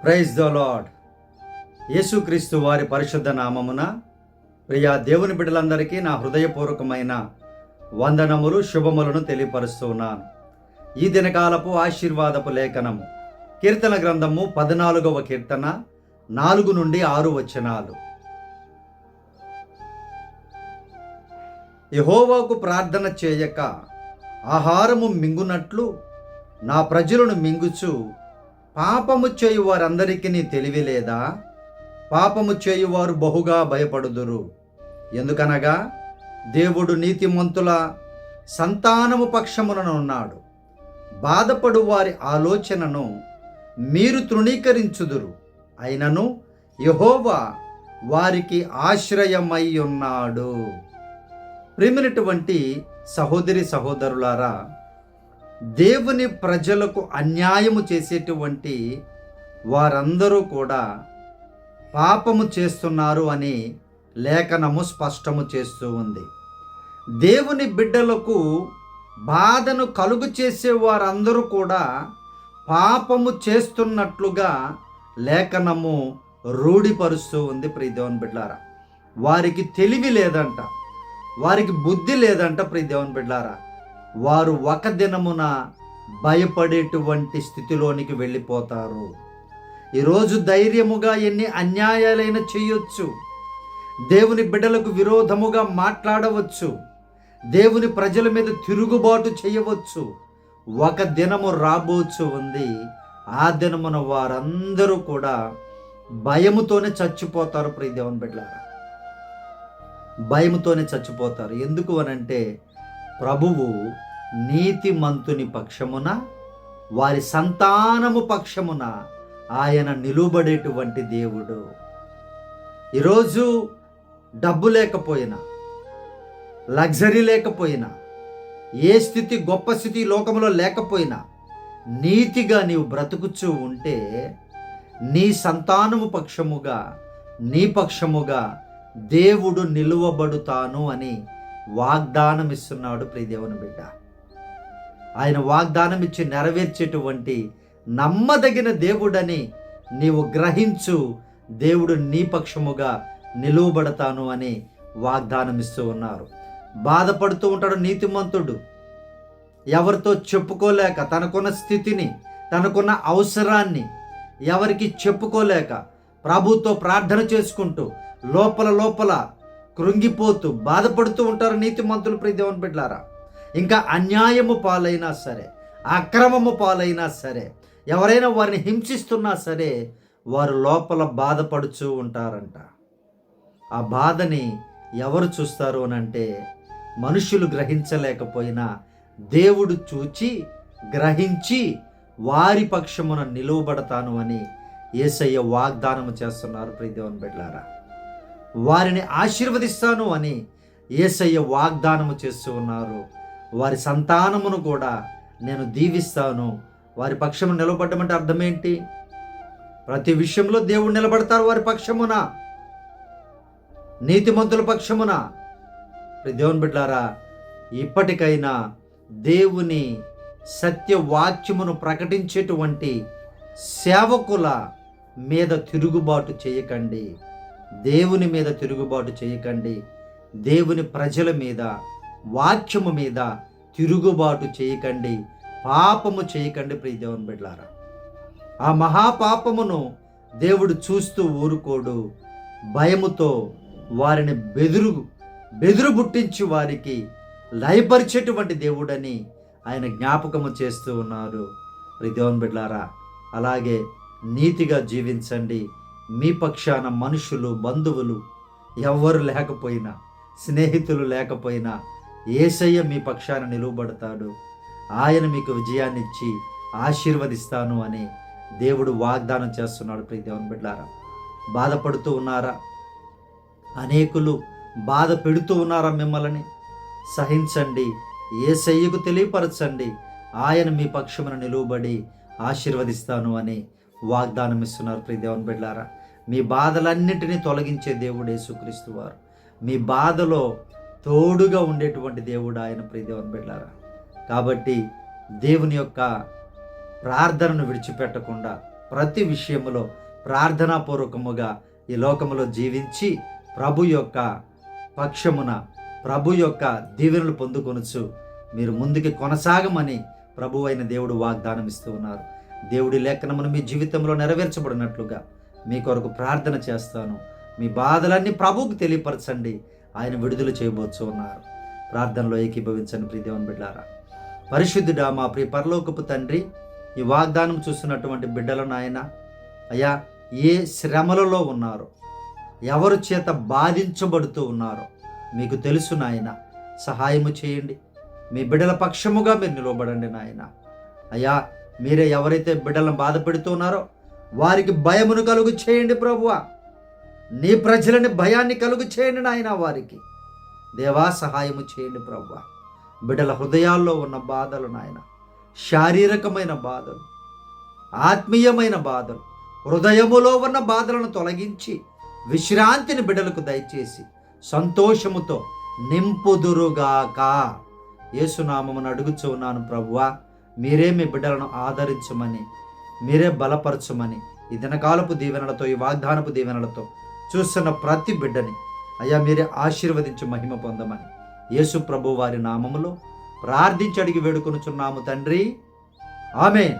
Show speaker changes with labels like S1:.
S1: Praise the lord యేసుక్రీస్తు వారి పరిశుద్ధ నామమున ప్రియా దేవుని బిడ్డలందరికీ నా హృదయపూర్వకమైన వందనములు శుభములను తెలియపరుస్తున్నాను ఈ దినకాలపు ఆశీర్వాదపు లేఖనము కీర్తన గ్రంథము పద్నాలుగవ కీర్తన నాలుగు నుండి ఆరు వచనాలు. యహోవాకు ప్రార్థన చేయక ఆహారము మింగునట్లు నా ప్రజలను మింగుచు పాపము చేయు వారందరికీ తెలివి లేదా? పాపము చేయువారు బహుగా భయపడుదురు. ఎందుకనగా దేవుడు నీతిమంతుల సంతానము పక్షముననున్నాడు బాధపడు వారి ఆలోచనను మీరు తృణీకరించుదురు. అయినను యహోవా వారికి ఆశ్రయమై ఉన్నాడు. ప్రేమినటువంటి సహోదరి సహోదరులారా దేవుని ప్రజలకు అన్యాయము చేసేటువంటి వారందరూ కూడా పాపము చేస్తున్నారు అని లేఖనము స్పష్టము చేస్తూ ఉంది. దేవుని బిడ్డలకు బాధను కలుగు చేసే వారందరూ కూడా పాపము చేస్తున్నట్లుగా లేఖనము రూఢిపరుస్తూ ఉంది ప్రియదేవన్ బిడ్డారా వారికి తెలివి లేదంట. వారికి బుద్ధి లేదంట ప్రియదేవన్ బిడ్డారా వారు ఒక దినమున భయపడేటువంటి స్థితిలోనికి వెళ్ళిపోతారు. ఈరోజు ధైర్యముగా ఎన్ని అన్యాయాలైనా చేయొచ్చు. దేవుని బిడ్డలకు విరోధముగా మాట్లాడవచ్చు. దేవుని ప్రజల మీద తిరుగుబాటు చేయవచ్చు. ఒక దినము రాబోచు ఉంది. ఆ దినమున వారందరూ కూడా భయముతోనే చచ్చిపోతారు ప్రియ దేవుని బిడ్డలారా. భయముతోనే చచ్చిపోతారు. ఎందుకు అనంటే ప్రభువు నీతిమంతుని పక్షమున వారి సంతానము పక్షమున ఆయన నిలువబడేటువంటి దేవుడు. ఈరోజు డబ్బు లేకపోయినా లగ్జరీ లేకపోయినా ఏ స్థితి గొప్ప స్థితి లోకంలో లేకపోయినా నీతిగా నీవు బ్రతుకుచూ ఉంటే నీ సంతానము పక్షముగా నీ పక్షముగా దేవుడు నిలువబడుతాను అని వాగ్దానం ఇస్తున్నాడు ప్రియదేవుని బిడ్డ. ఆయన వాగ్దానం ఇచ్చి నెరవేర్చేటువంటి నమ్మదగిన దేవుడని నీవు గ్రహించు దేవుడు నీ పక్షముగా నిలువబడతాను అని వాగ్దానం ఇస్తూ ఉన్నారు. బాధపడుతూ ఉంటాడు నీతిమంతుడు. ఎవరితో చెప్పుకోలేక తనకున్న స్థితిని తనకున్న అవసరాన్ని ఎవరికి చెప్పుకోలేక ప్రభుతో ప్రార్థన చేసుకుంటూ లోపల లోపల కృంగిపోతూ బాధపడుతూ ఉంటారు నీతి మంతులు ప్రియదేవన్ బిడ్లారా ఇంకా అన్యాయము పాలైనా సరే అక్రమము పాలైనా సరే ఎవరైనా వారిని హింసిస్తున్నా సరే వారు లోపల బాధపడుచూ ఉంటారంట. ఆ బాధని ఎవరు చూస్తారు అని అంటే మనుషులు గ్రహించలేకపోయినా దేవుడు చూచి గ్రహించి వారి పక్షమున నిలువబడతాను అని ఏసయ్య వాగ్దానము చేస్తున్నారు ప్రియదేవన్ బిడ్లారా వారిని ఆశీర్వదిస్తాను అని ఏసయ్య వాగ్దానము చేస్తూ ఉన్నారు. వారి సంతానమును కూడా నేను దీవిస్తాను. వారి పక్షము నిలబడ్డమంటే అర్థం ఏంటి ప్రతి విషయంలో దేవుడు నిలబడతారు వారి పక్షమున. నీతిమంతుల పక్షమున. దేవుని బిడ్డారా ఇప్పటికైనా దేవుని సత్యవాక్యమును ప్రకటించేటువంటి సేవకుల మీద తిరుగుబాటు చేయకండి. దేవుని మీద తిరుగుబాటు చేయకండి. దేవుని ప్రజల మీద వాక్యము మీద తిరుగుబాటు చేయకండి. పాపము చేయకండి ప్రియ దేవుని బిడ్లారా ఆ మహాపాపమును దేవుడు చూస్తూ ఊరుకోడు. భయముతో వారిని బెదురు బెదురు పుట్టించి వారికి లయపరిచేటువంటి దేవుడని ఆయన జ్ఞాపకము చేస్తూ ఉన్నారు. ప్రతి దేవుని బిడ్లారా అలాగే నీతిగా జీవించండి. మీ పక్షాన మనుషులు బంధువులు ఎవ్వరు లేకపోయినా స్నేహితులు లేకపోయినా ఏసయ్య మీ పక్షాన నిలువబడతాడు. ఆయన మీకు విజయాన్ని ఇచ్చి ఆశీర్వదిస్తాను అని దేవుడు వాగ్దానం చేస్తున్నాడు ప్రియ దేవుని బిడ్డారా. బాధపడుతూ ఉన్నారా? అనేకులు బాధ పెడుతూ ఉన్నారా మిమ్మల్ని? సహించండి. ఏసయ్యకు తెలియపరచండి. ఆయన మీ పక్షమున నిలువబడి ఆశీర్వదిస్తాను అని వాగ్దానం ఇస్తున్నారు ప్రియ దేవుని బిడ్డారా. మీ బాధలన్నింటినీ తొలగించే దేవుడు యేసుక్రీస్తు వారు. మీ బాధలో తోడుగా ఉండేటువంటి దేవుడు ఆయన ప్రియదేవన్ బిడ్డారా కాబట్టి దేవుని యొక్క ప్రార్థనను విడిచిపెట్టకుండా ప్రతి విషయములో ప్రార్థనాపూర్వకముగా ఈ లోకములో జీవించి ప్రభు యొక్క పక్షమున ప్రభు యొక్క దీవెనలు పొందుకొనుచు మీరు ముందుకి కొనసాగమని ప్రభు అయిన దేవుడు వాగ్దానం ఇస్తూ ఉన్నారు. దేవుడి లేఖనమును మీ జీవితంలో నెరవేర్చబడినట్లుగా మీ కొరకు ప్రార్థన చేస్తాను. మీ బాధలన్నీ ప్రభువుకు తెలియపరచండి. ఆయన విడుదల చేయబోచ్చు ఉన్నారు. ప్రార్థనలో ఏకీభవించండి ప్రీదేవన్ బిడ్డారా. పరిశుద్ధుడా మా ప్రియ పరలోకపు తండ్రి ఈ వాగ్దానం చూస్తున్నటువంటి బిడ్డలను ఆయన అయ్యా ఏ శ్రమలలో ఉన్నారో? ఎవరు చేత బాధించబడుతూ ఉన్నారో? మీకు తెలుసు నాయన సహాయము చేయండి. మీ బిడ్డల పక్షముగా మీరు నిలవబడండి నాయన. అయ్యా మీరే ఎవరైతే బిడ్డలను బాధ పెడుతున్నారో వారికి భయమును కలుగు చేయండి ప్రభువ. నీ ప్రజలని భయాన్ని కలుగు చేయండి నాయన వారికి. దేవా సహాయము చేయండి ప్రభువ. బిడ్డల హృదయాల్లో ఉన్న బాధలు నాయన శారీరకమైన బాధలు ఆత్మీయమైన బాధలు హృదయములో ఉన్న బాధలను తొలగించి విశ్రాంతిని బిడ్డలకు దయచేసి సంతోషముతో నింపుదురుగాక. యేసునామమును అడుగుచూ ఉన్నాను ప్రభువా. మీరే మీ బిడ్డలను ఆదరించమని మీరే బలపరచమని ఈ దినకాలపు దీవెనలతో ఈ వాగ్దానపు దీవెనలతో చూస్తున్న ప్రతి బిడ్డని అయ్యా మీరే ఆశీర్వదించి మహిమ పొందమని. యేసు ప్రభు వారి నామములో ప్రార్థించి అడిగి వేడుకొనుచున్నాము తండ్రి. ఆమెన్.